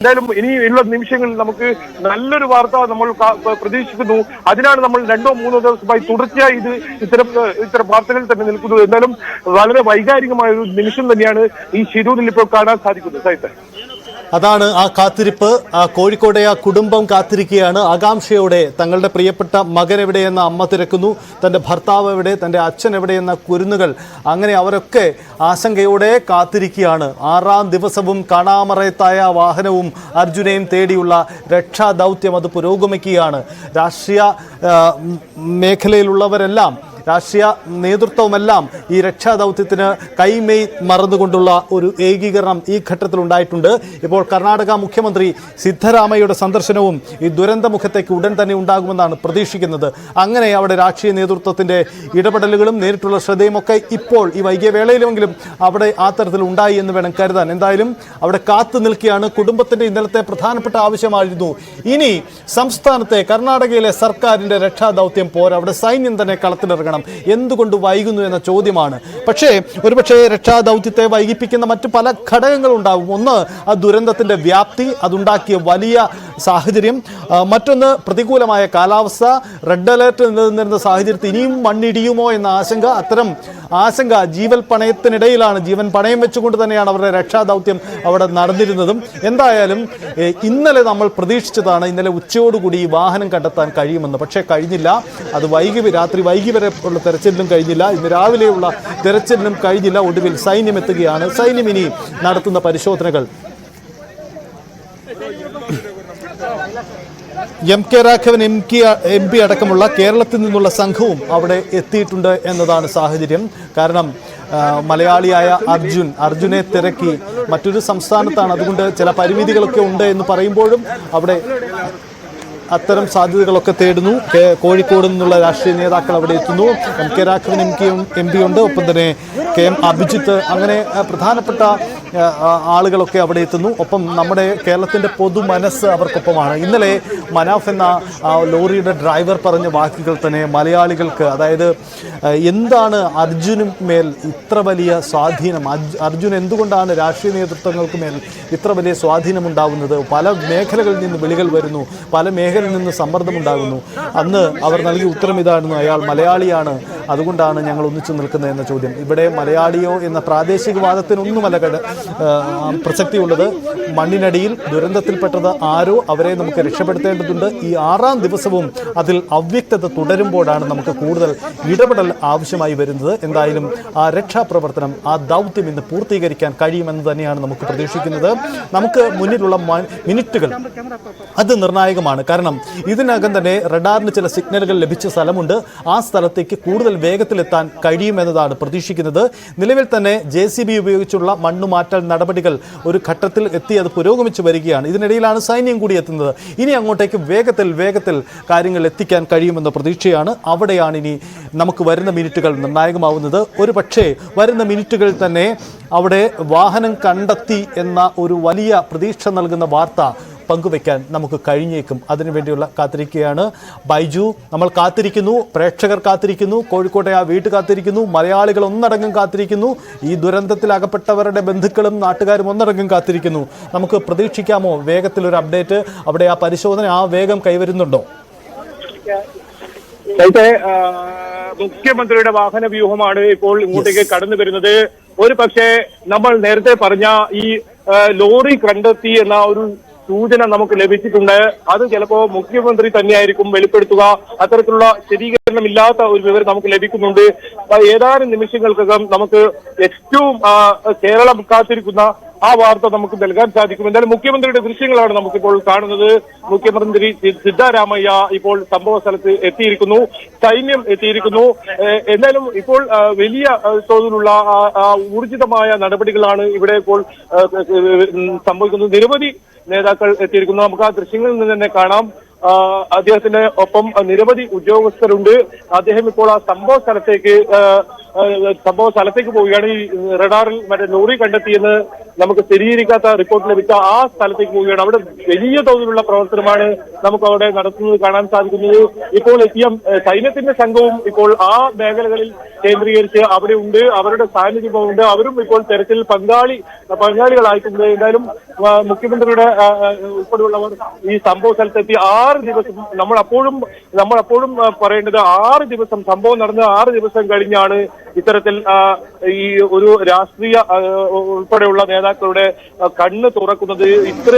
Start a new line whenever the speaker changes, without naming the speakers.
എന്തായാലും ഇനിയുള്ള നിമിഷങ്ങളിൽ നമുക്ക് നല്ലൊരു വാർത്ത നമ്മൾ പ്രതീക്ഷിക്കുന്നു. അതിനാണ് നമ്മൾ രണ്ടോ മൂന്നോ ദിവസമായി തുടർച്ചയായി ഇത് ഇത്തരം ഇത്തരം വാർത്തകൾ തന്നെ നിൽക്കുന്നത്. എന്നാലും വളരെ വൈകാരികമായ ഒരു നിമിഷം തന്നെയാണ് ഈ ഷിരൂരിൽ ഇപ്പോൾ കാണാൻ സാധിക്കുന്നത്. സാഹിത്യ
അതാണ് ആ കാത്തിരിപ്പ്. കോഴിക്കോടെ ആ കുടുംബം കാത്തിരിക്കുകയാണ്. ആകാംക്ഷയോടെ തങ്ങളുടെ പ്രിയപ്പെട്ട മകൻ എവിടെയെന്ന അമ്മ തിരക്കുന്നു. തന്റെ ഭർത്താവ് എവിടെ തന്റെ അച്ഛൻ എവിടെയെന്ന കുരുന്നുകൾ. അങ്ങനെ അവരൊക്കെ ആശങ്കയോടെ കാത്തിരിക്കുകയാണ്. ആറാം ദിവസവും കാണാമറയത്തായ വാഹനവും അർജുനെയും തേടിയുള്ള രക്ഷാദൗത്യം അത് പുരോഗമിക്കുകയാണ്. രാഷ്ട്രീയ മേഖലയിലുള്ളവരെല്ലാം രാഷ്ട്രീയ നേതൃത്വവുമെല്ലാം ഈ രക്ഷാദൗത്യത്തിന് കൈമെയ് മറന്നുകൊണ്ടുള്ള ഒരു ഏകീകരണം ഈ ഘട്ടത്തിൽ ഉണ്ടായിട്ടുണ്ട് ഇപ്പോൾ കർണാടക മുഖ്യമന്ത്രി സിദ്ധരാമയ്യയുടെ സന്ദർശനവും ഈ ദുരന്തമുഖത്തേക്ക് ഉടൻ തന്നെ ഉണ്ടാകുമെന്നാണ് പ്രതീക്ഷിക്കുന്നത്. അങ്ങനെ അവിടെ രാഷ്ട്രീയ നേതൃത്വത്തിന്റെ ഇടപെടലുകളും നേരിട്ടുള്ള ശ്രദ്ധയുമൊക്കെ ഇപ്പോൾ ഈ വൈകിയ വേളയിലെങ്കിലും അവിടെ ആ തരത്തിൽ ഉണ്ടായി എന്ന് വേണം കരുതാൻ. എന്തായാലും അവിടെ കാത്തു നിൽക്കുകയാണ്. കുടുംബത്തിന്റെ ഇന്നലത്തെ പ്രധാനപ്പെട്ട ആവശ്യമായിരുന്നു. ഇനി സംസ്ഥാനത്തെ കർണാടകയിലെ സർക്കാരിന്റെ രക്ഷാദൗത്യം പോരാ. അവിടെ സൈന്യം തന്നെ കളത്തിലിറങ്ങണം. എന്തുകൊണ്ട് വൈകുന്നു എന്ന ചോദ്യമാണ്. പക്ഷേ ഒരുപക്ഷെ രക്ഷാദൗത്യത്തെ വൈകിപ്പിക്കുന്ന മറ്റ് പല ഘടകങ്ങളുണ്ടാവും. ഒന്ന് ആ ദുരന്തത്തിന്റെ വ്യാപ്തി അതുണ്ടാക്കിയ വലിയ സാഹചര്യം. മറ്റൊന്ന് പ്രതികൂലമായ കാലാവസ്ഥ റെഡ് അലേർട്ട് നിലനിന്നിരുന്ന സാഹചര്യത്തിൽ ഇനിയും മണ്ണിടിയുമോ എന്ന ആശങ്ക അത്തരം ആശങ്ക ജീവൽ പണയത്തിനിടയിലാണ്. ജീവൻ പണയം വെച്ചുകൊണ്ട് തന്നെയാണ് അവരുടെ രക്ഷാദൗത്യം അവിടെ നടന്നിരുന്നതും. എന്തായാലും ഇന്നലെ നമ്മൾ പ്രതീക്ഷിച്ചതാണ് ഇന്നലെ ഉച്ചയോടുകൂടി ഈ വാഹനം കണ്ടെത്താൻ കഴിയുമെന്ന്. പക്ഷേ കഴിഞ്ഞില്ല. അത് വൈകി രാത്രി വൈകി വരെ ഉള്ള തെരച്ചിലിനും കഴിഞ്ഞില്ല. ഇന്ന് രാവിലെയുള്ള തെരച്ചിലിനും കഴിഞ്ഞില്ല. ഒടുവിൽ സൈന്യം എത്തുകയാണ്. സൈന്യം ഇനി നടത്തുന്ന പരിശോധനകൾ. M K Raghavan M K M P അടക്കമുള്ള കേരളത്തിൽ നിന്നുള്ള സംഘവും അവിടെ എത്തിയിട്ടുണ്ട് എന്നതാണ് സാഹചര്യം. കാരണം മലയാളിയായ അർജുൻ അർജുനെ തിരക്കി മറ്റൊരു സംസ്ഥാനത്താണ്. അതുകൊണ്ട് ചില പരിമിതികളൊക്കെ ഉണ്ട് എന്ന് പറയുമ്പോഴും അവിടെ അത്തരം സാധ്യതകളൊക്കെ തേടുന്നു. കോഴിക്കോട് നിന്നുള്ള രാഷ്ട്രീയ നേതാക്കൾ അവിടെ എത്തുന്നു. M K Raghavan M K M P ഉണ്ട്. ഒപ്പം തന്നെ കെ എം അഭിജിത്ത്. അങ്ങനെ പ്രധാനപ്പെട്ട ആളുകളൊക്കെ അവിടെ എത്തുന്നു. ഒപ്പം നമ്മുടെ കേരളത്തിന്റെ പൊതു മനസ്സ് അവർക്കൊപ്പമാണ്. ഇന്നലെ മനാഫ് എന്ന ലോറിയുടെ ഡ്രൈവർ പറഞ്ഞ വാക്കുകൾ തന്നെ മലയാളികൾക്ക് അതായത് എന്താണ് അർജുന മേൽ ഇത്ര വലിയ സ്വാധീനം? അർജ്- അർജുൻ എന്തുകൊണ്ടാണ് രാഷ്ട്രീയ നേതൃത്വങ്ങൾക്ക് മേൽ ഇത്ര വലിയ സ്വാധീനം ഉണ്ടാകുന്നത് പല മേഖലകളിൽ നിന്ന് വിളികൾ വരുന്നു പല മേഖലയിൽ നിന്ന് സമ്മർദ്ദമുണ്ടാകുന്നു അന്ന് അവർ നൽകിയ ഉത്തരം ഇതായിരുന്നു അയാൾ മലയാളിയാണ് അതുകൊണ്ടാണ് ഞങ്ങൾ ഒന്നിച്ചു നിൽക്കുന്നത് എന്ന ചോദ്യം. ഇവിടെ മലയാളിയോ എന്ന പ്രാദേശികവാദത്തിനൊന്നുമല്ല പ്രസക്തിയുള്ളത്. മണ്ണിനടിയിൽ ദുരന്തത്തിൽപ്പെട്ടത് ആരോ അവരെ നമുക്ക് രക്ഷപ്പെടുത്തേണ്ടതുണ്ട്. ഈ ആറാം ദിവസവും അതിൽ അവ്യക്തത തുടരുമ്പോഴാണ് നമുക്ക് കൂടുതൽ ഇടപെടൽ ആവശ്യമായി വരുന്നത്. എന്തായാലും ആ രക്ഷാപ്രവർത്തനം ആ ദൗത്യം ഇന്ന് പൂർത്തീകരിക്കാൻ കഴിയുമെന്ന് തന്നെയാണ് നമുക്ക് പ്രതീക്ഷിക്കുന്നത്. നമുക്ക് മുന്നിലുള്ള മിനിറ്റുകൾ അത് നിർണായകമാണ്. കാരണം ഇതിനകം തന്നെ റഡാറിന് ചില സിഗ്നലുകൾ ലഭിച്ച സ്ഥലമുണ്ട്. ആ സ്ഥലത്തേക്ക് കൂടുതൽ വേഗത്തിലെത്താൻ കഴിയുമെന്നതാണ് പ്രതീക്ഷിക്കുന്നത്. നിലവിൽ തന്നെ ജെ സി ബി ഉപയോഗിച്ചുള്ള മണ്ണുമാറ്റൽ നടപടികൾ ഒരു ഘട്ടത്തിൽ എത്തി അത് പുരോഗമിച്ചു വരികയാണ്. ഇതിനിടയിലാണ് സൈന്യം കൂടി എത്തുന്നത്. ഇനി അങ്ങോട്ടേക്ക് വേഗത്തിൽ വേഗത്തിൽ കാര്യങ്ങൾ എത്തിക്കാൻ കഴിയുമെന്ന പ്രതീക്ഷയാണ് അവിടെയാണ് ഇനി നമുക്ക് വരുന്ന മിനിറ്റുകൾ നിർണായകമാവുന്നത്. ഒരു പക്ഷേ വരുന്ന മിനിറ്റുകൾ തന്നെ അവിടെ വാഹനം കണ്ടെത്തി എന്ന ഒരു വലിയ പ്രതീക്ഷ നൽകുന്ന വാർത്ത പങ്കുവെക്കാൻ നമുക്ക് കഴിഞ്ഞേക്കും. അതിനുവേണ്ടിയുള്ള കാത്തിരിക്കുകയാണ് ബൈജു. നമ്മൾ കാത്തിരിക്കുന്നു പ്രേക്ഷകർ കാത്തിരിക്കുന്നു കോഴിക്കോട്ടെ ആ വീട്ട് കാത്തിരിക്കുന്നു മലയാളികൾ ഒന്നടങ്കം കാത്തിരിക്കുന്നു ഈ ദുരന്തത്തിൽ അകപ്പെട്ടവരുടെ ബന്ധുക്കളും നാട്ടുകാരും ഒന്നടങ്കം കാത്തിരിക്കുന്നു. നമുക്ക് പ്രതീക്ഷിക്കാമോ വേഗത്തിലൊരു അപ്ഡേറ്റ്? അവിടെ ആ പരിശോധന ആ വേഗം കൈവരുന്നുണ്ടോ?
മുഖ്യമന്ത്രിയുടെ വാഹന വ്യൂഹമാണ് ഇപ്പോൾ ഇങ്ങോട്ടേക്ക് കടന്നു വരുന്നത്. ഒരു പക്ഷേ നമ്മൾ നേരത്തെ പറഞ്ഞ ഈ ലോറി കണ്ടെത്തി എന്ന ഒരു സൂചന നമുക്ക് ലഭിച്ചിട്ടുണ്ട്. അത് ചിലപ്പോ മുഖ്യമന്ത്രി തന്നെയായിരിക്കും വെളിപ്പെടുത്തുക. അത്തരത്തിലുള്ള സ്ഥിരീകരണം ഇല്ലാത്ത ഒരു വിവരം നമുക്ക് ലഭിക്കുന്നുണ്ട്. ഏതാനും നിമിഷങ്ങൾക്കകം നമുക്ക് ഏറ്റവും കേരളം കാത്തിരിക്കുന്ന ആ വാർത്ത നമുക്ക് നൽകാൻ സാധിക്കും. എന്തായാലും മുഖ്യമന്ത്രിയുടെ ദൃശ്യങ്ങളാണ് നമുക്കിപ്പോൾ കാണുന്നത്. മുഖ്യമന്ത്രി സിദ്ധാരാമയ്യ ഇപ്പോൾ സംഭവ സ്ഥലത്ത് എത്തിയിരിക്കുന്നു. സൈന്യം എത്തിയിരിക്കുന്നു. എന്തായാലും ഇപ്പോൾ വലിയ തോതിലുള്ള ഊർജിതമായ നടപടികളാണ് ഇവിടെ ഇപ്പോൾ സംഭവിക്കുന്നത്. നിരവധി നേതാക്കൾ എത്തിയിരിക്കുന്നു. നമുക്ക് ആ ദൃശ്യങ്ങളിൽ നിന്ന് തന്നെ കാണാം. ആ, അദ്ദേഹത്തിന് ഒപ്പം നിരവധി ഉദ്യോഗസ്ഥരുണ്ട്. അദ്ദേഹം ഇപ്പോൾ ആ സംഭവ സ്ഥലത്തേക്ക് ആ, ആ, സംഭവ സ്ഥലത്തേക്ക് പോവുകയാണ്. ഈ റഡാറിൽ മറ്റേ ലോറി കണ്ടെത്തിയെന്ന് നമുക്ക് സ്ഥിരീകരിക്കാത്ത റിപ്പോർട്ട് ലഭിച്ച ആ സ്ഥലത്തേക്ക് പോവുകയാണ്. അവിടെ വലിയ തോതിലുള്ള പ്രവർത്തനമാണ് നമുക്ക് അവിടെ നടത്തുന്നത് കാണാൻ സാധിക്കുന്നത്. ഇപ്പോൾ എത്തിയ സൈന്യത്തിന്റെ സംഘവും ഇപ്പോൾ ആ മേഖലകളിൽ കേന്ദ്രീകരിച്ച് അവിടെ ഉണ്ട്. അവരുടെ സാന്നിധ്യമുണ്ട് അവരും ഇപ്പോൾ തെരച്ചിൽ പങ്കാളി പങ്കാളികളായിട്ടുണ്ട്. എന്തായാലും ആ, മുഖ്യമന്ത്രിയുടെ ആ, ആ, ഉൾപ്പെടെയുള്ളവർ ഈ സംഭവ സ്ഥലത്തെത്തി ആറ് ദിവസം നമ്മൾ അപ്പോഴും നമ്മൾ അപ്പോഴും പറയേണ്ടത് ആറ് ദിവസം സംഭവം നടന്ന ആറ് ദിവസം കഴിഞ്ഞാണ് ഇത്തരത്തിൽ ഈ ഒരു രാഷ്ട്രീയ ഉൾപ്പെടെയുള്ള നേതാക്കളുടെ കണ്ണ് തുറക്കുന്നത്. ഇത്ര